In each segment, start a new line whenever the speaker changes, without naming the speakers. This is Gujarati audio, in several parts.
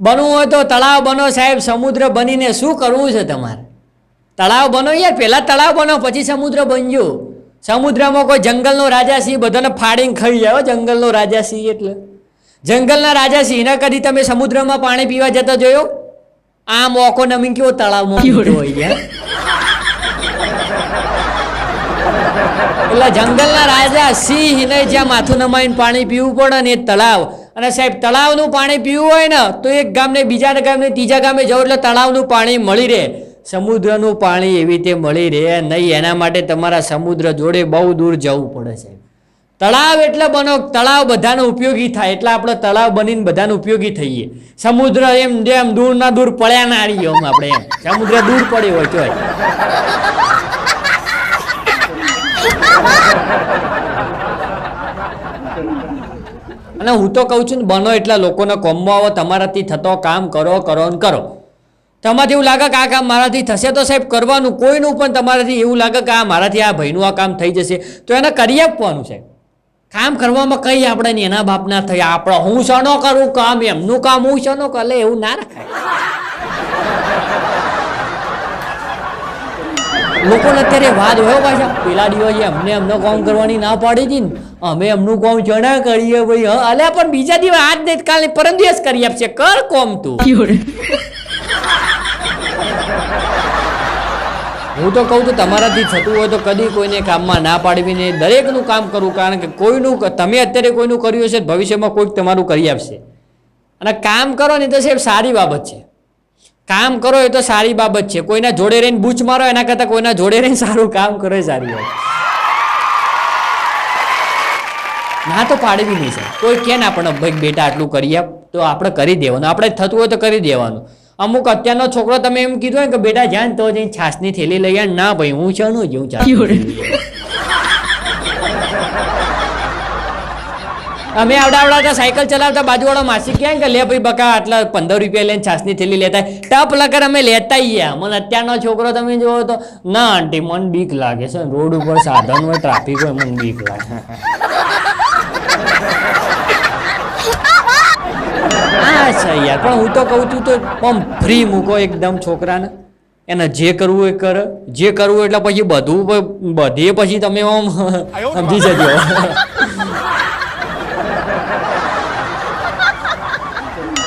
બનવું હોય તો તળાવ બનો સાહેબ સમુદ્ર બનીને શું કરવું છે તમારે? તળાવ બનો યાર પહેલાં તળાવ બનો પછી સમુદ્ર બનજો. સમુદ્રમાં કોઈ જંગલનો રાજા સિંહ બધાને ફાડીને ખાઈ જાય જંગલનો રાજા સિંહ એટલે. જંગલના રાજા સિંહને કદી તમે સમુદ્રમાં પાણી પીવા જતા જોયો? આ મોકો નમી કેવો તળાવમાં હોય યાર એટલે જંગલના રાજા સિંહ ને જ્યાં માથું નમાઈને પાણી પીવું પડે ને એ તળાવ અને સાહેબ, તળાવનું પાણી પીવું હોય ને, તો એક ગામને બીજા ગામને, ત્રીજા ગામે જવું એટલે તળાવનું પાણી મળી રહે. સમુદ્રનું પાણી એવી રીતે મળી રહે નહીં, એના માટે તમારા સમુદ્ર જોડે બહુ દૂર જવું પડે છે તળાવ એટલે બનો તળાવ બધાને ઉપયોગી થાય, એટલે આપણે તળાવ બનીને બધાને ઉપયોગી થઈએ. સમુદ્ર એમ જેમ દૂર ના દૂર પડ્યા ના રહીએ એમ આપણે એમ. સમુદ્ર દૂર પડ્યો હોય તોય. અને હું તો કહું છું ને, બનો એટલા લોકોને કોમમાં આવો, તમારાથી થતો કામ કરો કરો ને કરો. તમારાથી એવું લાગે કે આ કામ મારાથી થશે તો સાહેબ કરવાનું કોઈનું પણ તમારાથી એવું લાગે કે આ મારાથી આ ભાઈનું આ કામ થઈ જશે. તો એને કરી આપવાનું છે કામ કરવામાં કઈ આપણે એના બાપના થયા. આપણે હું શનો કરું કામ, એમનું કામ હું શનો કરે? એવું ના રખાય. લોકોને અત્યારે વાત હોય પાછા. પેલા દિવસે અમને એમનો કામ કરવાની ના પાડી હતી ને અમે એમનું કામ ચણા કરીએ ભાઈ. હા અલ્યા પણ બીજા દિવસ આજ નહીં કાલે પરમ દિવસ કરી આપશે. કર કોમ તું. હું તો કહું છું તમારાથી થતું હોય તો કદી કોઈને કામમાં ના પાડવી નહીં. દરેકનું કામ કરવું કારણ કે કોઈનું તમે અત્યારે કોઈનું કર્યું હશે ભવિષ્યમાં કોઈક તમારું કરી આપશે. અને કામ કરો ને તો સાહેબ સારી બાબત છે. કામ કરો એ તો સારી બાબત છે. કોઈના જોડે રહીને બૂચ મારો, એના કરતાં કોઈના જોડે રહીને સારું કામ કરો એ સારી વાત. ના તો પાડવી નહીં સાહેબ. કોઈ કે ને આપણે ભાઈ બેટા આટલું કરીએ તો આપણે કરી દેવાનું. આપણે થતું હોય તો કરી દેવાનું. અમુક અત્યારનો છોકરો તમે એમ કીધું હોય કે બેટા જાન તો જઈને છાસની થેલી લઈ ના ભાઈ, હું શાનું જેવું ચાલ અમે આવડા આવડા સાયકલ ચલાવતા બાજુવાળો માસી ક્યાં કે લે ભાઈ બકા આટલા પંદર રૂપિયા લઈને છાસની થેલી લેતા ટપ લગર અમે લેતા ગયા મને અત્યારનો છોકરો તમે જોવો તો ના આંટી મને બીક લાગે છે. રોડ ઉપર સાધન હોય ટ્રાફિક હોય મને બીક લાગે. હા છે યાર. પણ હું તો કહું છું તો પમ ફ્રી મૂકો એકદમ છોકરાને. એને જે કરવું એ કરે. જે કરવું એટલે પછી બધું બધે પછી તમે આમ સમજી જજો.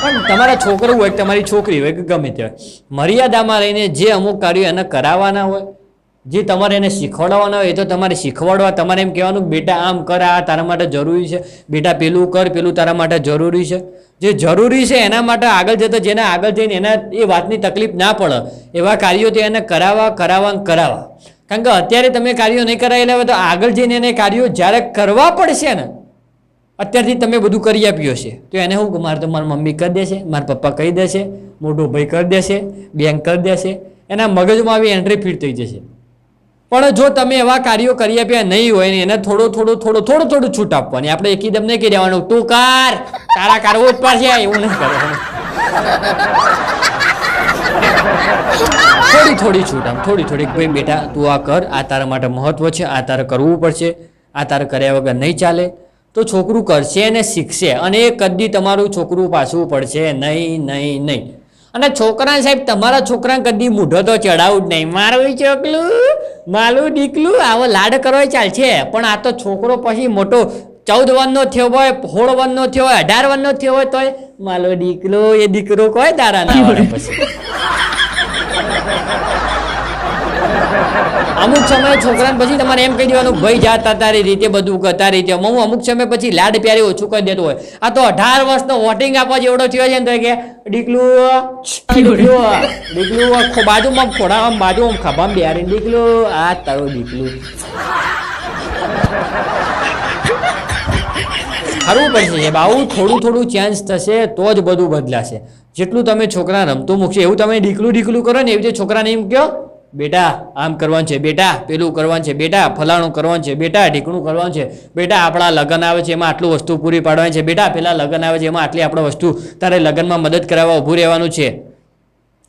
પણ તમારા છોકરો હોય કે તમારી છોકરી હોય કે ગમે તે હોય, મર્યાદામાં રહીને જે અમુક કાર્યો એને કરાવવાના હોય, જે તમારે એને શીખવાડવાના હોય એ તો તમારે શીખવાડવા, તમારે એમ કહેવાનું બેટા આમ કર, આ તારા માટે જરૂરી છે, બેટા પેલું કર, પેલું તારા માટે જરૂરી છે. જે જરૂરી છે એના માટે આગળ જતા જેને આગળ જઈને એના એ વાતની તકલીફ ના પડે, એવા કાર્યો તે એને કરાવવા કરાવવા કરાવવા. કારણ કે અત્યારે તમે કાર્યો નહીં કરાયેલા હોય તો આગળ જઈને એને કાર્યો જ્યારે કરવા પડશે ને અત્યારથી તમે બધું કરી આપ્યું હશે. તો એને શું મારે તો મારી મમ્મી કરી દેશે, મારા પપ્પા કહી દેશે, મોટો ભાઈ કરી દેશે, બેંક કરી દેશે, એના મગજમાં આવી એન્ટ્રી ફીટ થઈ જશે. પણ જો તમે એવા કાર્યો કરી આપ્યા નહીં હોય ને એને થોડો થોડો થોડો થોડો, થોડું છૂટ આપવાની. આપણે એકદમ નહીં કહી દેવાનું તું કર! તારા કરવું જ પાસે એવું નહીં કરવાનું થોડી થોડી છૂટ આમ થોડી થોડી ભાઈ બેટા, તું આ કર, આ તારા માટે મહત્વ છે, આ તારે કરવું પડશે, આ તારે કર્યા વગર નહીં ચાલે. તો છોકરું કરશે અને શીખશે અને એ કદી તમારું છોકરું પાછું પડશે નહીં નહીં નહીં. અને છોકરા સાહેબ તમારા છોકરા કદી મૂઢો તો ચડાવું જ નહીં. મારું ચોકલું માલું દીકલું આવો લાડ કરો ચાલશે. પણ આ તો છોકરો પછી મોટો ચૌદ વનનો થયો હોય સોળ વનનો થયો હોય અઢાર વનનો થયો હોય તોય માલો દીકલો એ દીકરો કોઈ દારા ના પછી. અમુક સમયે છોકરાને પછી તમારે એમ કહી દેવાનું ભાઈ જાતા તારી રીતે બધું કરતા રીતે. હું અમુક સમય પછી લાડ પ્યારી ઓછું કરી દેતો હોય. આ તો અઢાર વર્ષનો વોટિંગ આપવા જેવડો થયો છે ને તો કે ડીકલું ડીકલું ડીકલું બાજુમાં ખોડામાં બાજુમાં ખભામાં બેહારી ડીકલું આ તારું ડીકલું ખરવું પડશે સાહેબ થોડું થોડું ચેન્જ થશે તો જ બધું બદલાશે. જેટલું તમે છોકરા રમતું મૂકશે એવું તમે ડીકલું ડીકલું કરો ને એવી રીતે છોકરાને એમ કહો બેટા, આમ કરવાનું છે, બેટા, પેલું કરવાનું છે, બેટા, ફલાણું કરવાનું છે, બેટા, ઢીકણું કરવાનું છે. બેટા, આપણા લગ્ન આવે છે, એમાં આટલું વસ્તુ પૂરી પાડવાની છે. બેટા, પેલા લગ્ન આવે છે, એમાં આટલી આપણે વસ્તુ તારે લગ્નમાં મદદ કરાવવા ઊભું રહેવાનું છે.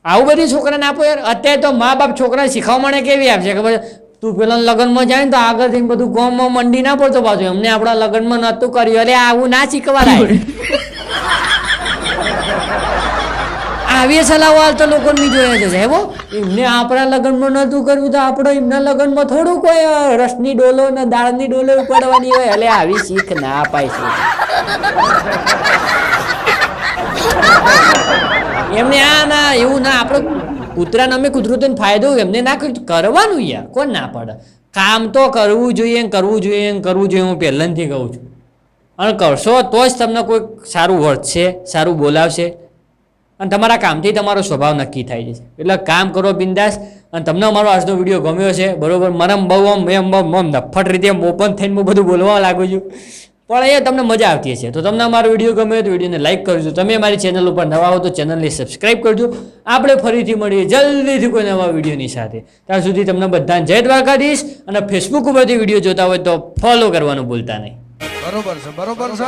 આવું બધી છોકરાને આપો યાર. અત્યારે તો મા બાપ છોકરાને શીખવા માટે કેવી આપશે? ખબર? તું પેલા લગ્નમાં જાય ને તો આગળ થઈને બધું ગોમમાં મંડી ના પડતો પાછું. એમને આપણા લગ્નમાં નહોતું કર્યું. અરે, આવું ના શીખવાડાય. આવી સલાહો હાલ તો લોકો નહીં જોયા છે સાહેબો એમને આપણા લગ્નમાં નહોતું કરવું તો આપણે એમના લગ્નમાં થોડું કોઈ રસની ડોલો ને દાળની ડોલો પડવાની હોય. એટલે આવી શીખ ના અપાય છે એમને આ ના, એવું ના, આપણે કૂતરાને અમે કૂતરું ફાયદો એમને ના કરવાનું યાર. કોણ ના પડે? કામ તો કરવું જોઈએ કરવું જોઈએ કરવું જોઈએ. હું પહેલાંથી કહું છું. અને કરશો તો જ તમને કોઈ સારું વર્તશે, સારું બોલાવશે. અને તમારા કામથી તમારો સ્વભાવ નક્કી થાય છે. એટલે કામ કરો બિંદાસ, અને તમને અમારો આજનો વીડિયો ગમ્યો છે, બરોબર? મને બહુ આમ એમ બહુ નફટ રીતે ઓપન થઈને હું બધું બોલવા લાગુ છું. પણ એ તમને મજા આવતી હશે. તો તમને અમારો વીડિયો ગમ્યો તો વિડીયોને લાઇક કરજો. તમે અમારી ચેનલ ઉપર નવા હો તો ચેનલને સબસ્ક્રાઈબ કરજો. આપણે ફરીથી મળીએ જલ્દીથી કોઈ નવા વિડીયોની સાથે. ત્યાં સુધી તમને બધાને જય દ્વારકાધીશ, અને ફેસબુક ઉપરથી વીડિયો જોતા હોય તો ફોલો કરવાનું ભૂલતા નહીં.
બરોબર છે બરોબર છે